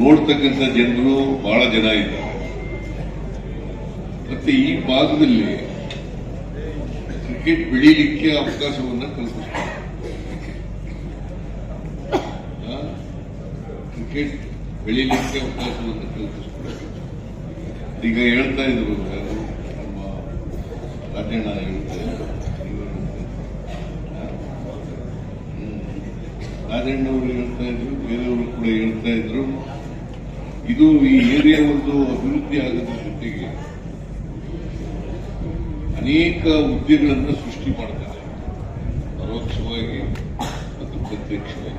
ನೋಡ್ತಕ್ಕಂಥ ಜನರು ಬಹಳ ಜನ ಇದ್ದಾರೆ. ಮತ್ತೆ ಈ ಭಾಗದಲ್ಲಿ ಕ್ರಿಕೆಟ್ ಬೆಳೀಲಿಕ್ಕೆ ಅವಕಾಶವನ್ನ ಕಲ್ಪಿಸ್ತಾರೆ. ಕ್ರಿಕೆಟ್ ಬೆಳೀಲಿಕ್ಕೆ ಅವಕಾಶವನ್ನು ಕಲ್ಪಿಸ್ತಾರೆ. ಈಗ ಹೇಳ್ತಾ ಇದ್ರು ನಮ್ಮ ರಾಜಣ್ಣ ಹೇಳ್ತಾ ಇದ್ರು ಇವರು ಆ, ಹ್ಮ್. ರಾಜಣ್ಣವರು ಹೇಳ್ತಾ ಇದ್ರು ಬೇರೆಯವರು ಕೂಡ ಹೇಳ್ತಾ ಇದ್ರು. ಇದು ಈ ಏರಿಯಾ ಒಂದು ಅಭಿವೃದ್ಧಿ ಆಗದ ಜೊತೆಗೆ ಅನೇಕ ಹುದ್ದೆಗಳನ್ನು ಸೃಷ್ಟಿ ಮಾಡ್ತಾರೆ ಪರೋಕ್ಷವಾಗಿ ಮತ್ತು ಪ್ರತ್ಯಕ್ಷವಾಗಿ.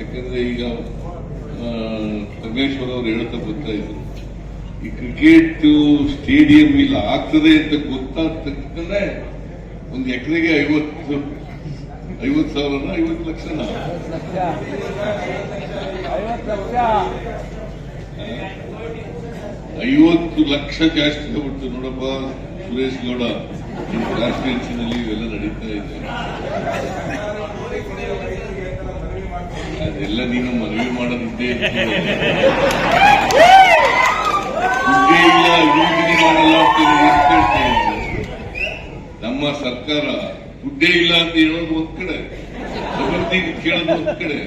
ಯಾಕಂದ್ರೆ ಈಗ ಪರಮೇಶ್ವರ್ ಅವರು ಹೇಳ್ತಾ ಬರ್ತಾ ಇದ್ರು, ಈ ಕ್ರಿಕೆಟ್ ಸ್ಟೇಡಿಯಂ ಇಲ್ಲ, ಆಗ್ತದೆ ಅಂತ ಗೊತ್ತಾದ ತಕ್ಷಣ ಒಂದು ಎಕರೆಗೆ ಐವತ್ತು ಐವತ್ತು ಸಾವಿರನ, ಐವತ್ತು ಲಕ್ಷನ? ಐವತ್ತು ಲಕ್ಷ ಜಾಸ್ತಿ ಆಗ್ಬಿಡ್ತು ನೋಡಪ್ಪ, ಸುರೇಶ್ ಗೌಡ. ನಿಮ್ಮ ಇವೆಲ್ಲ ನಡೀತಾ ಇದೆ. ಅದೆಲ್ಲ ನೀನು ಮನವಿ ಮಾಡೋದಿದ್ದೇ. ದುಡ್ಡೇ ಇಲ್ಲ ಮಾಡಲ್ಲ ನಮ್ಮ ಸರ್ಕಾರ ದುಡ್ಡೇ ಇಲ್ಲ ಅಂತ ಹೇಳೋದು ಒಂದ್ ಕಡೆ. ಅಭಿವೃದ್ಧಿ ಕೇಳೋದು ಒಂದ್ ಕಡೆ.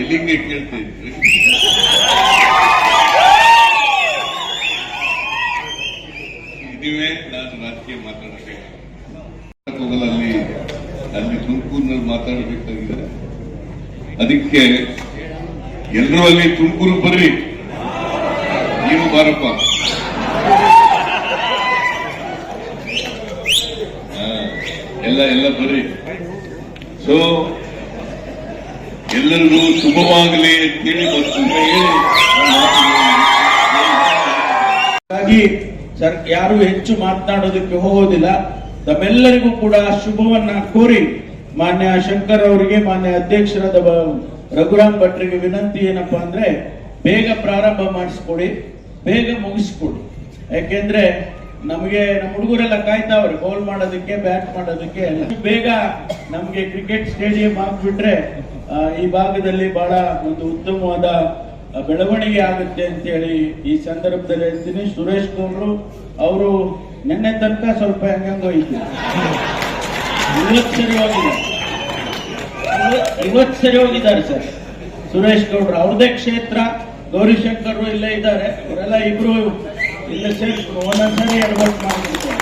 ಎಲ್ಲಿಂಗೆ ಕೇಳ್ತಾ? ಇದ್ರಿ ಇದುವೇ ನಾನು ರಾಜಕೀಯ ಮಾತಾಡಕ್ಕೆ. ಅಲ್ಲಿ ಅಲ್ಲಿ ತುಮಕೂರಿನಲ್ಲಿ ಮಾತಾಡಬೇಕಾಗಿದೆ. ಅದಕ್ಕೆ ಎಲ್ಲರೂ ಅಲ್ಲಿ ತುಮಕೂರು ಬರ್ರಿ ನೀವು ಬಾರಪ್ಪ. ಎಲ್ಲ ಎಲ್ಲ ಬರ್ರಿ. ಸೊ ಎಲ್ಲರಿಗೂ ಶುಭವಾಗಲಿ ಅಂತೇಳಿ ಹಾಗಾಗಿ ಯಾರು ಹೆಚ್ಚು ಮಾತನಾಡೋದಕ್ಕೆ ಹೋಗೋದಿಲ್ಲ. ತಮ್ಮೆಲ್ಲರಿಗೂ ಕೂಡ ಶುಭವನ್ನ ಕೋರಿ ಮಾನ್ಯ ಶಂಕರ್ ಅವರಿಗೆ, ಮಾನ್ಯ ಅಧ್ಯಕ್ಷರಾದ ರಘುರಾಮ್ ಭಟ್ರಿಗೆ ವಿನಂತಿ ಏನಪ್ಪಾ ಅಂದ್ರೆ, ಬೇಗ ಪ್ರಾರಂಭ ಮಾಡಿಸ್ಕೊಡಿ, ಬೇಗ ಮುಗಿಸ್ಕೊಡಿ. ಯಾಕೆಂದ್ರೆ ನಮಗೆ ನಮ್ಮ ಹುಡುಗರೆಲ್ಲ ಕಾಯ್ತಾವ್ರೆ ಬೌಲ್ ಮಾಡೋದಕ್ಕೆ ಬ್ಯಾಟ್ ಮಾಡೋದಕ್ಕೆ. ಬೇಗ ನಮಗೆ ಕ್ರಿಕೆಟ್ ಸ್ಟೇಡಿಯಂ ಆಗ್ಬಿಟ್ರೆ ಆ, ಈ ಭಾಗದಲ್ಲಿ ಬಹಳ ಒಂದು ಉತ್ತಮವಾದ ಬೆಳವಣಿಗೆ ಆಗುತ್ತೆ ಅಂತೇಳಿ ಈ ಸಂದರ್ಭದಲ್ಲಿ ಹೇಳ್ತೀನಿ. ಸುರೇಶ್ ಗೌಡ್ರು ಅವರು ನಿನ್ನೆ ತನಕ ಸ್ವಲ್ಪ ಹೆಂಗೋಯ್ತು ಇವತ್ತು ಸರಿ ಹೋಗಿದ್ದಾರೆ ಇವತ್ತು ಸರಿ ಹೋಗಿದ್ದಾರೆ ಸರ್. ಸುರೇಶ್ ಗೌಡ್ರು ಅವ್ರದೇ ಕ್ಷೇತ್ರ ಗೌರಿಶಂಕರ್ ಇಲ್ಲೇ ಇದ್ದಾರೆ. ಅವರೆಲ್ಲ ಇಬ್ರು ಇಲ್ಲೇ ಸರ್ ಒಂದೊಂದ್ಸರಿ ಮಾಡಿದ್ರು.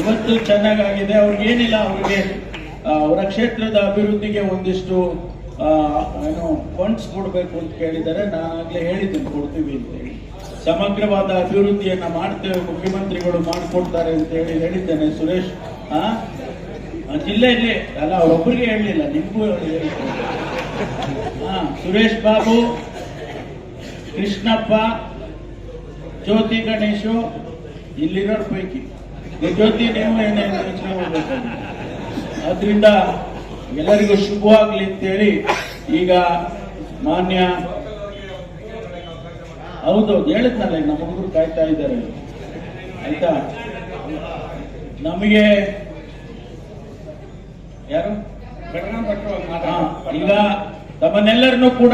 ಇವತ್ತು ಚೆನ್ನಾಗಾಗಿದೆ ಅವ್ರಿಗೇನಿಲ್ಲ ಅವ್ರಿಗೆ ಅವರ ಕ್ಷೇತ್ರದ ಅಭಿವೃದ್ಧಿಗೆ ಒಂದಿಷ್ಟು ಏನು ಫಂಡ್ಸ್ ಕೊಡಬೇಕು ಅಂತ ಕೇಳಿದರೆ ನಾನಾಗಲೇ ಹೇಳಿದ್ದೀನಿ ಕೊಡ್ತೀವಿ ಅಂತ ಹೇಳಿ. ಸಮಗ್ರವಾದ ಅಭಿವೃದ್ಧಿಯನ್ನ ಮಾಡ್ತೇವೆ, ಮುಖ್ಯಮಂತ್ರಿಗಳು ಮಾಡಿಕೊಡ್ತಾರೆ ಅಂತ ಹೇಳಿ ಹೇಳಿದ್ದೇನೆ. ಸುರೇಶ್ ಜಿಲ್ಲೆಯಲ್ಲಿ, ಅಲ್ಲ ಅವರೊಬ್ಬರಿಗೆ ಹೇಳಲಿಲ್ಲ, ನಿಮಗೂ ಸುರೇಶ್ ಬಾಬು, ಕೃಷ್ಣಪ್ಪ ಜ್ಯೋತಿ ಗಣೇಶ ಇಲ್ಲಿರೋ ಪೈಕಿ. ಜ್ಯೋತಿ ನೀವು ಏನೇನು ಯೋಚನೆ ಆದ್ರಿಂದ ಎಲ್ಲರಿಗೂ ಶುಭವಾಗ್ಲಿ ಅಂತೇಳಿ ಈಗ ಮಾನ್ಯ ಹೌದೌದು ಹೇಳಿದ್ನಲ್ಲ ನಮ್ಮ ಹುಡುಗರು ಕಾಯ್ತಾ ಇದ್ದಾರೆ. ಆಯ್ತಾ? ನಮಗೆ ಯಾರು? ಈಗ ತಮ್ಮನ್ನೆಲ್ಲರನ್ನೂ ಕೂಡ